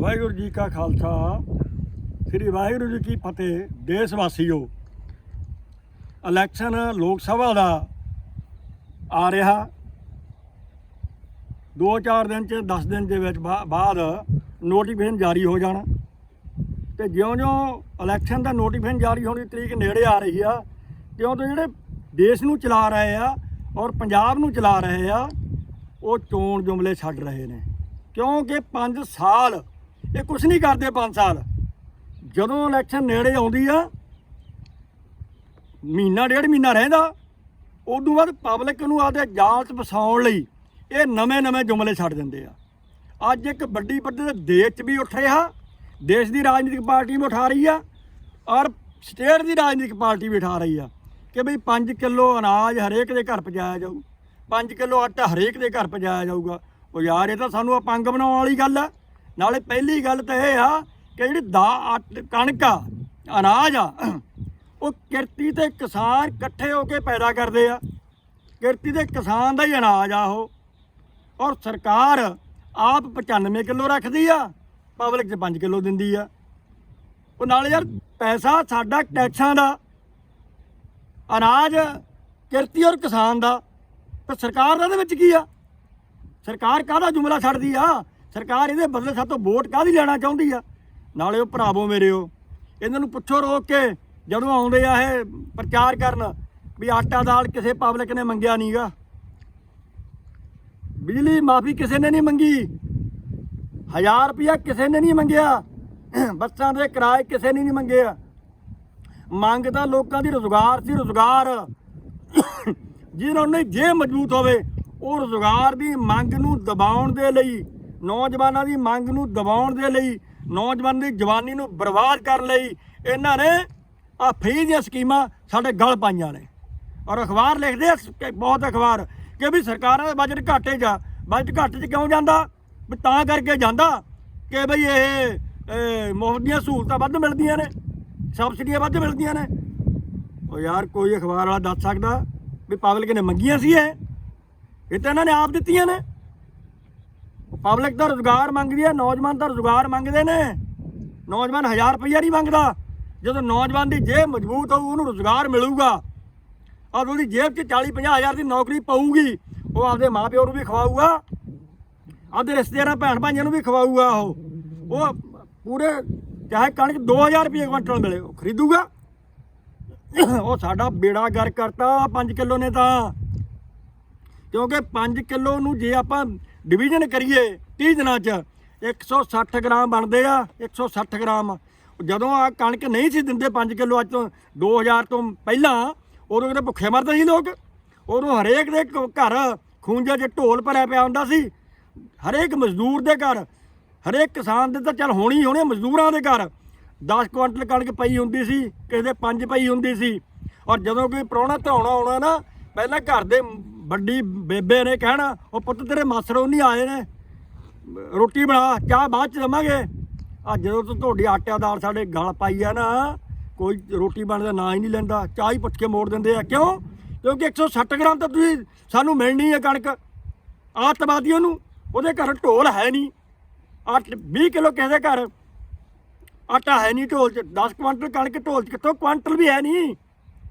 ਵਾਹਿਗੁਰੂ ਜੀ ਕਾ ਖਾਲਸਾ। ਸ੍ਰੀ ਵਾਹਿਗੁਰੂ ਜੀ ਕੀ ਫਤਿਹ, ਦੇਸ਼ ਵਾਸੀਓ। ਇਲੈਕਸ਼ਨ ਲੋਕ ਸਭਾ ਦਾ ਆ ਰਿਹਾ। 2-4 ਦਿਨ ਚ 10 ਦਿਨ ਦੇ ਵਿੱਚ ਬਾਅਦ ਨੋਟੀਫਿਕੇਸ਼ਨ ਜਾਰੀ ਹੋ ਜਾਣਾ। ਤੇ ਜਿਉਂ-ਜਿਉਂ ਇਲੈਕਸ਼ਨ ਦਾ ਨੋਟੀਫਿਕੇਸ਼ਨ ਜਾਰੀ ਹੋਣ ਦੀ ਤਰੀਕ ਨੇੜੇ ਆ ਰਹੀ ਆ ਤਿਉਂ ਤੋਂ ਜਿਹੜੇ ਦੇਸ਼ ਨੂੰ ਚਲਾ ਰਹੇ ਆ ਔਰ ਪੰਜਾਬ ਨੂੰ ਚਲਾ ਰਹੇ ਆ, ਉਹ ਚੋਣ ਜੁਮਲੇ ਛੱਡ ਰਹੇ ਨੇ। ਕਿਉਂਕਿ 5 ਸਾਲ ਇਹ ਕੁਝ ਨਹੀਂ ਕਰਦੇ 5 ਸਾਲ। ਜਦੋਂ ਇਲੈਕਸ਼ਨ ਨੇੜੇ ਆਉਂਦੀ ਆ, ਮਹੀਨਾ ਡੇਢ ਮਹੀਨਾ ਰਹਿੰਦਾ, ਉਦੋਂ ਬਾਅਦ ਪਬਲਿਕ ਨੂੰ ਆਦੇ ਜਾਲ ਵਸਾਉਣ ਲਈ ਇਹ ਨਵੇਂ-ਨਵੇਂ ਜੁਮਲੇ ਛੱਡ ਦਿੰਦੇ ਆ। ਅੱਜ ਇੱਕ ਵੱਡੀ ਪੱਧਰ ਤੇ ਦੇਸ਼ 'ਚ ਵੀ ਉੱਠ ਰਿਹਾ, ਦੇਸ਼ ਦੀ ਰਾਜਨੀਤਿਕ ਪਾਰਟੀ ਵੀ ਉਠਾ ਰਹੀ ਆ, ਔਰ ਸਟੇਟ ਦੀ ਰਾਜਨੀਤਿਕ ਪਾਰਟੀ ਵੀ ਉਠਾ ਰਹੀ ਆ ਕਿ ਬਈ 5 ਕਿਲੋ ਅਨਾਜ ਹਰੇਕ ਦੇ ਘਰ ਪਹੁੰਚਾਇਆ ਜਾਊ 5 ਕਿਲੋ ਆਟਾ ਹਰੇਕ ਦੇ ਘਰ ਪਹੁੰਚਾਇਆ ਜਾਊਗਾ। ਉਹ ਯਾਰ, ਇਹ ਤਾਂ ਸਾਨੂੰ ਅਪੰਗ ਬਣਾਉਣ ਵਾਲੀ ਗੱਲ ਆ। ਨਾਲੇ ਪਹਿਲੀ ਗੱਲ ਤਾਂ ਇਹ ਆ ਕਿ ਜਿਹੜੀ ਦਾ ਆਟ- ਕਣਕ ਆ, ਅਨਾਜ ਆ, ਉਹ ਕਿਰਤੀ ਤੇ ਕਿਸਾਨ ਇਕੱਠੇ ਹੋ ਕੇ ਪੈਦਾ ਕਰਦੇ ਆ। ਕਿਰਤੀ ਤੇ ਕਿਸਾਨ ਦਾ ਹੀ ਅਨਾਜ ਆ ਉਹ। ਔਰ ਸਰਕਾਰ ਆਪ 95 ਕਿਲੋ ਰੱਖਦੀ ਆ, ਪਬਲਿਕ 'ਚ 5 ਕਿਲੋ ਦਿੰਦੀ ਆ। ਉਹ ਨਾਲ ਯਾਰ ਪੈਸਾ ਸਾਡਾ ਟੈਕਸਾਂ ਦਾ, ਅਨਾਜ, ਕਿਰਤੀ ਔਰ ਕਿਸਾਨ ਦਾ। ਤੇ ਸਰਕਾਰ ਦਾ ਇਹਦੇ ਵਿੱਚ ਕੀ ਆ? ਸਰਕਾਰ ਕਾਹਦਾ ਜੁਮਲਾ ਛੱਡਦੀ ਆ? ਸਰਕਾਰ ਇਹਦੇ ਬਦਲੇ ਸਾਤੋਂ ਵੋਟ ਕਾਹਦੀ ਲੈਣਾ ਚਾਹੁੰਦੀ ਆ? ਨਾਲੇ ਉਹ ਭਰਾਵੋ ਮੇਰੇ ਉਹ, ਇਹਨਾਂ ਨੂੰ ਪੁੱਛੋ ਰੋਕ ਕੇ, ਜਦੋਂ ਆਉਂਦੇ ਆ ਇਹ ਪ੍ਰਚਾਰ ਕਰਨ ਵੀ ਆਟਾ ਦਾਲ ਕਿਸੇ ਪਬਲਿਕ ਨੇ ਮੰਗਿਆ ਨਹੀਂਗਾ ਬਿਜਲੀ ਮਾਫੀ ਕਿਸੇ ਨੇ ਨਹੀਂ ਮੰਗੀ। 1000 ਰੁਪਇਆ ਕਿਸੇ ਨੇ ਨਹੀਂ ਮੰਗਿਆ। ਬੱਸਾਂ ਦੇ ਕਿਰਾਏ ਕਿਸੇ ਨੇ ਨਹੀਂ ਮੰਗਿਆ ਮੰਗ ਤਾਂ ਲੋਕਾਂ ਦੀ ਰੋਜ਼ਗਾਰ ਸੀ, ਰੋਜ਼ਗਾਰ। ਜਿਹਨਾਂ ਨੇ ਜੇ ਮਜ਼ਬੂਤ ਹੋਵੇ, ਉਹ ਰੋਜ਼ਗਾਰ ਦੀ ਮੰਗ ਨੂੰ ਦਬਾਉਣ ਦੇ ਲਈ ਨੌਜਵਾਨਾਂ ਦੀ ਮੰਗ ਨੂੰ ਦਬਾਉਣ ਦੇ ਲਈ, ਨੌਜਵਾਨ ਦੀ ਜਵਾਨੀ ਨੂੰ ਬਰਬਾਦ ਕਰਨ ਲਈ ਇਹਨਾਂ ਨੇ ਆ ਫ੍ਰੀ ਦੀਆਂ ਸਕੀਮਾਂ ਸਾਡੇ ਗਲ ਪਾਈਆਂ ਨੇ। ਔਰ ਅਖਬਾਰ ਲਿਖਦੇ ਆ ਕਿ ਬਹੁਤ ਅਖਬਾਰ ਕਿ ਵੀ ਸਰਕਾਰਾਂ ਦਾ ਬਜਟ ਘਾਟੇ ਜਾ ਬਜਟ ਘਾਟੇ 'ਚ ਕਿਉਂ ਜਾਂਦਾ? ਵੀ ਤਾਂ ਕਰਕੇ ਜਾਂਦਾ ਕਿ ਬਈ ਇਹ ਇਹ ਮੁਫਤ ਦੀਆਂ ਸਹੂਲਤਾਂ ਵੱਧ ਮਿਲਦੀਆਂ ਨੇ ਸਬਸਿਡੀਆਂ ਵੱਧ ਮਿਲਦੀਆਂ ਨੇ। ਉਹ ਯਾਰ ਕੋਈ ਅਖਬਾਰ ਵਾਲਾ ਦੱਸ ਸਕਦਾ ਵੀ ਪਬਲਿਕ ਨੇ ਮੰਗੀਆਂ ਸੀ ਇਹ। ਇਹ ਤਾਂ ਇਹਨਾਂ ਨੇ ਆਪ ਦਿੱਤੀਆਂ ਨੇ। ਪਬਲਿਕ ਦਾ ਰੁਜ਼ਗਾਰ ਮੰਗਦੀ ਹੈ, ਨੌਜਵਾਨ ਦਾ ਰੁਜ਼ਗਾਰ ਮੰਗਦੇ ਨੇ। ਨੌਜਵਾਨ 1000 ਰੁਪਈਆ ਨਹੀਂ ਮੰਗਦਾ। ਜਦੋਂ ਨੌਜਵਾਨ ਦੀ ਜੇਬ ਮਜ਼ਬੂਤ ਹੋਊ, ਉਹਨੂੰ ਰੁਜ਼ਗਾਰ ਮਿਲੂਗਾ। ਔਰ ਉਹਦੀ ਜੇਬ 'ਚ 40 50 ਹਜ਼ਾਰ ਦੀ ਨੌਕਰੀ ਪਊਗੀ। ਉਹ ਆਪਦੇ ਮਾਪਿਓ ਨੂੰ ਵੀ ਖਵਾਊਗਾ। ਆਪਦੇ ਰਿਸ਼ਤੇਦਾਰਾਂ ਭੈਣ ਭਾਈਆਂ ਨੂੰ ਵੀ ਖਵਾਊਗਾ ਉਹ। ਉਹ ਪੂਰੇ ਚਾਹੇ ਕਣਕ 2000 ਰੁਪਏ ਕੁਇੰਟਲ ਮਿਲੇ, ਉਹ ਖਰੀਦੂਗਾ। ਉਹ ਸਾਡਾ ਬੇੜਾ ਗਰ ਕਰਤਾ 5 ਕਿਲੋ ਨੇ ਤਾਂ। ਕਿਉਂਕਿ 5 ਕਿਲੋ ਨੂੰ ਜੇ ਆਪਾਂ ਡਿਵੀਜ਼ਨ ਕਰੀਏ 30 ਦਿਨਾਂ 'ਚ 160 ਗ੍ਰਾਮ ਬਣਦੇ ਆ 160 ਗ੍ਰਾਮ। ਜਦੋਂ ਆ ਕਣਕ ਨਹੀਂ ਸੀ ਦਿੰਦੇ 5 ਕਿਲੋ ਅੱਜ ਤੋਂ 2000 ਤੋਂ ਪਹਿਲਾਂ, ਉਦੋਂ ਕਿਤੇ ਭੁੱਖੇ ਮਰਦੇ ਸੀ ਲੋਕ। ਉਦੋਂ ਹਰੇਕ ਦੇ ਘਰ ਖੂੰਜੇ 'ਚ ਢੋਲ ਭਰਿਆ ਪਿਆ ਹੁੰਦਾ ਸੀ। ਹਰੇਕ ਮਜ਼ਦੂਰ ਦੇ ਘਰ, ਹਰੇਕ ਕਿਸਾਨ ਦੇ ਤਾਂ ਚੱਲ ਹੋਣੀ ਹੋਣੇ ਮਜ਼ਦੂਰਾਂ ਦੇ ਘਰ। 10 ਕੁਇੰਟਲ ਕਣਕ ਪਈ ਹੁੰਦੀ ਸੀ, ਕਿਸੇ ਦੇ 5 ਪਈ ਹੁੰਦੀ ਸੀ। ਔਰ ਜਦੋਂ ਕੋਈ ਪ੍ਰਾਹੁਣਾ ਧਾਉਣਾ ਆਉਣਾ ਨਾ, ਪਹਿਲਾਂ ਘਰ ਦੇ ਵੱਡੀ ਬੇਬੇ ਨੇ ਕਹਿਣਾ ਉਹ ਪੁੱਤ ਤੇਰੇ ਮਾਸੜੋਂ ਨਹੀਂ ਆਏ ਨੇ। ਰੋਟੀ ਬਣਾ, ਚਾਹ ਬਾਅਦ ਚ ਦਵਾਂਗੇ। ਆ ਜਦੋਂ ਤੋਂ ਤੁਹਾਡੀ ਆਟਿਆ ਦਾਲ ਸਾਡੇ ਗਲ ਪਾਈ ਆ ਨਾ, ਕੋਈ ਰੋਟੀ ਬਣਦਾ ਨਾਂ ਹੀ ਨਹੀਂ ਲੈਂਦਾ। ਚਾਹ ਹੀ ਪੁੱਛ ਕੇ ਮੋੜ ਦਿੰਦੇ ਆ। ਕਿਉਂ? ਕਿਉਂਕਿ 160 ਗ੍ਰਾਮ ਤਾਂ ਤੁਸੀਂ ਸਾਨੂੰ ਮਿਲਣੀ ਹੈ ਕਣਕ। ਆਤਵਾਦੀਆਂ ਨੂੰ ਉਹਦੇ ਘਰ ਢੋਲ ਹੈ ਨਹੀਂ। ਅੱਠ 20 ਕਿਲੋ ਕਿਸੇ ਦੇ ਘਰ। ਆਟਾ ਹੈ ਨਹੀਂ ਢੋਲ 'ਚ। 10 ਕੁਆਂਟਲ ਕਣਕ ਢੋਲ 'ਚ ਕਿੱਥੋਂ? ਕੁਆਂਟਲ ਵੀ ਹੈ ਨਹੀਂ।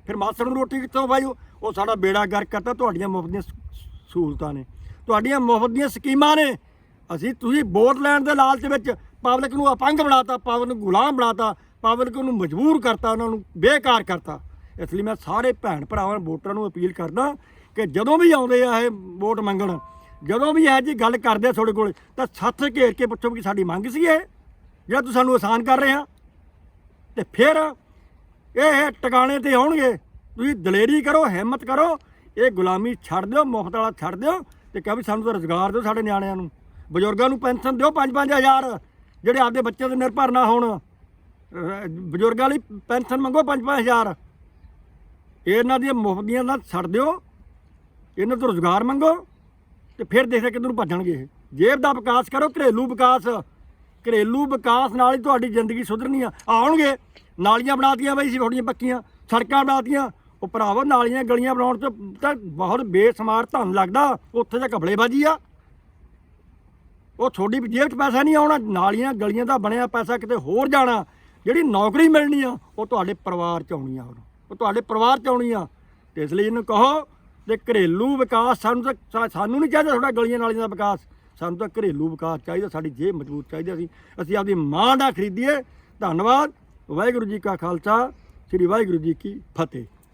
ਫਿਰ ਮਾਸਰ ਨੂੰ ਰੋਟੀ ਕਿੱਥੋਂ ਭਾਈ ਉਹ ਸਾਡਾ ਬੇੜਾ ਗਰ ਕਰਤਾ, ਤੁਹਾਡੀਆਂ ਮੁਫਤ ਦੀਆਂ ਸਹੂਲਤਾਂ ਨੇ। ਤੁਹਾਡੀਆਂ ਮੁਫਤ ਦੀਆਂ ਸਕੀਮਾਂ ਨੇ। ਅਸੀਂ ਤੁਸੀਂ ਵੋਟ ਲੈਣ ਦੇ ਲਾਲਚ ਵਿੱਚ ਪਬਲਿਕ ਨੂੰ ਅਪੰਗ ਬਣਾਤਾ, ਪਬਲਿਕ ਨੂੰ ਗੁਲਾਮ ਬਣਾਤਾ, ਪਬਲਿਕ ਨੂੰ ਮਜਬੂਰ ਕਰਤਾ, ਉਹਨਾਂ ਨੂੰ ਬੇਕਾਰ ਕਰਤਾ। ਇਸ ਲਈ ਮੈਂ ਸਾਰੇ ਭੈਣ ਭਰਾਵਾਂ, ਵੋਟਰਾਂ ਨੂੰ ਅਪੀਲ ਕਰਦਾ ਕਿ ਜਦੋਂ ਵੀ ਆਉਂਦੇ ਆ ਇਹ ਵੋਟ ਮੰਗਣ, ਜਦੋਂ ਵੀ ਇਹ ਜੀ ਗੱਲ ਕਰਦੇ ਆ ਤੁਹਾਡੇ ਕੋਲ, ਤਾਂ ਸੱਥ ਘੇਰ ਕੇ ਪੁੱਛੋ ਕਿ ਸਾਡੀ ਮੰਗ ਸੀ ਇਹ ਜਿਹੜਾ ਤੁਸੀਂ ਸਾਨੂੰ ਆਸਾਨ ਕਰ ਰਹੇ। ਆ ਤੇ ਫਿਰ ਇਹ ਟਿਕਾਣੇ ਤੇ ਆਉਣਗੇ। ਤੁਸੀਂ ਦਲੇਰੀ ਕਰੋ, ਹਿੰਮਤ ਕਰੋ, ਇਹ ਗੁਲਾਮੀ ਛੱਡ ਦਿਓ ਮੁਫਤ ਵਾਲਾ ਛੱਡ ਦਿਓ ਤੇ ਕਹੋ ਵੀ ਸਾਨੂੰ ਤਾਂ ਰੁਜ਼ਗਾਰ ਦਿਓ ਸਾਡੇ ਨਿਆਣਿਆਂ ਨੂੰ। ਬਜ਼ੁਰਗਾਂ ਨੂੰ ਪੈਨਸ਼ਨ ਦਿਓ 5-5000 ਜਿਹੜੇ ਆਪਦੇ ਬੱਚਿਆਂ 'ਤੇ ਨਿਰਭਰ ਨਾ ਹੋਣ। ਬਜ਼ੁਰਗਾਂ ਲਈ ਪੈਨਸ਼ਨ ਮੰਗੋ 5-5000 ਇਹਨਾਂ ਦੀਆਂ ਮੁਫਤ ਦੀਆਂ ਨਾ ਛੱਡ ਦਿਓ, ਇਹਨਾਂ ਤੋਂ ਰੁਜ਼ਗਾਰ ਮੰਗੋ ਤੇ ਫਿਰ ਦੇਖਦੇ ਕਿੱਧਰ ਨੂੰ ਭੱਜਣਗੇ ਇਹ। ਜੇਬ ਦਾ ਵਿਕਾਸ ਕਰੋ, ਘਰੇਲੂ ਵਿਕਾਸ। ਘਰੇਲੂ ਵਿਕਾਸ ਨਾਲ ਹੀ ਤੁਹਾਡੀ ਜ਼ਿੰਦਗੀ ਸੁਧਰਨੀ ਆ। ਆਉਣਗੇ, ਨਾਲੀਆਂ ਬਣਾਤੀਆਂ ਬਈ ਸੀ ਥੋੜੀਆਂ ਪੱਕੀਆਂ, ਸੜਕਾਂ ਬਣਾਤੀਆਂ। ਉਹ ਭਰਾਵੋ, ਨਾਲੀਆਂ ਗਲੀਆਂ ਬਣਾਉਣ ਚ ਤਾਂ ਬਹੁਤ ਬੇਸਮਾਰ ਧਨ ਲੱਗਦਾ, ਉੱਥੇ ਤਾਂ ਘਪਲੇਬਾਜ਼ੀ ਆ। ਉਹ ਤੁਹਾਡੀ ਜੇਬ 'ਚ ਪੈਸਾ ਨਹੀਂ ਆਉਣਾ, ਨਾਲੀਆਂ ਗਲੀਆਂ ਦਾ ਬਣਿਆ ਪੈਸਾ ਕਿਤੇ ਹੋਰ ਜਾਣਾ, ਜਿਹੜੀ ਨੌਕਰੀ ਮਿਲਣੀ ਆ, ਉਹ ਤੁਹਾਡੇ ਪਰਿਵਾਰ 'ਚ ਆਉਣੀ ਆ ਉਹ ਉਹ ਤੁਹਾਡੇ ਪਰਿਵਾਰ 'ਚ ਆਉਣੀ ਆ। ਤੇ ਇਸ ਲਈ ਇਹਨੂੰ ਕਹੋ ਤੇ ਘਰੇਲੂ ਵਿਕਾਸ ਸਾਨੂੰ ਤਾਂ ਸਾ- ਸਾਨੂੰ ਨਹੀਂ ਚਾਹੀਦਾ ਤੁਹਾਡਾ ਗਲੀਆਂ ਨਾਲੀਆਂ ਦਾ ਵਿਕਾਸ। ਸਾਨੂੰ ਤਾਂ ਘਰੇਲੂ ਵਿਕਾਸ ਚਾਹੀਦਾ, ਸਾਡੀ ਜੇਬ ਮਜ਼ਬੂਤ ਚਾਹੀਦੀ ਅਸੀਂ ਅਸੀਂ ਆਪਦੀ ਮਾਂ ਦਾ ਖਰੀਦੀਏ। ਧੰਨਵਾਦ। ਵਾਹਿਗੁਰੂ ਜੀ ਕਾ ਖਾਲਸਾ, ਸ੍ਰੀ ਵਾਹਿਗੁਰੂ ਜੀ ਕੀ ਫਤਿਹ।